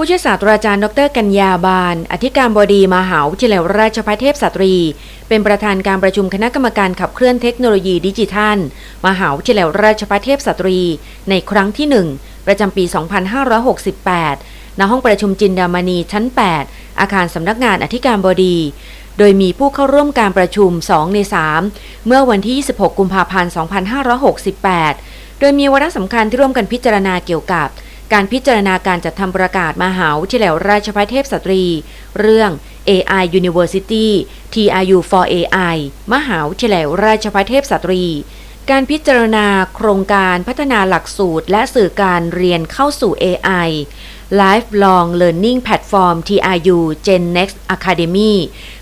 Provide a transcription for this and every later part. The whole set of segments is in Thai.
ผู้ช่วยศาสตราจารย์ ดรกัญญาบาล อธิการบดีมหาวิทยาลัยราชภัฏเทพสตรี เป็นประธานการประชุมคณะกรรมการขับเคลื่อนเทคโนโลยีดิจิทัล มหาวิทยาลัยราชภัฏเทพสตรี ในครั้งที่ 1 ประจำปี 2568 ณ ห้องประชุมจินดามณีชั้น 8 อาคารสำนักงานอธิการบดี โดยมีผู้เข้าร่วมการประชุม 2 ใน 3 เมื่อวันที่ 26 กุมภาพันธ์ 2568 โดยมีวาระสำคัญที่ร่วมกันพิจารณาเกี่ยวกับ การพิจารณาการจัดทำประกาศมหาวิทยาลัยราชภัฏเทพสตรี เรื่อง AI University TRU for AI มหาวิทยาลัยราชภัฏเทพสตรี การพิจารณาโครงการพัฒนาหลักสูตร และสื่อการเรียนเข้าสู่ AI Lifelong Learning Platform TRU Gen Next Academy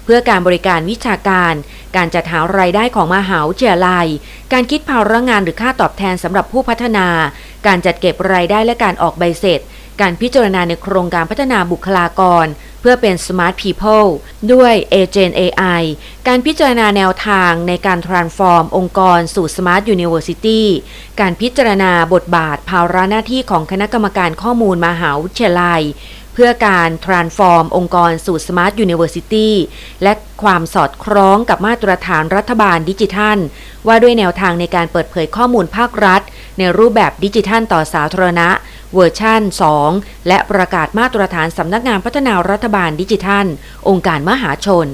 เพื่อการบริการวิชาการ การจัดหารายได้ของมหาวิทยาลัย การคิดภาระงานหรือค่าตอบแทนสำหรับผู้พัฒนา การจัดเก็บรายได้และการออกใบเสร็จ การพิจารณาในโครงการพัฒนาบุคลากร เพื่อเป็น Smart People ด้วย Agent AI การพิจารณาแนวทางในการ transform องค์กรสู่ Smart University การพิจารณาบทบาทภาระหน้าที่ของคณะกรรมการข้อมูลมหาวิทยาลัยเพื่อการ transform องค์กรสู่ Smart University และความสอดคล้องกับมาตรฐานรัฐบาลดิจิทัล ว่าด้วยแนวทางในการเปิดเผยข้อมูลภาครัฐ ในรูปแบบดิจิทัลต่อสาธารณะ เวอร์ชัน2 และประกาศมาตรฐานสำนักงานพัฒนารัฐบาลดิจิทัล องค์การมหาชน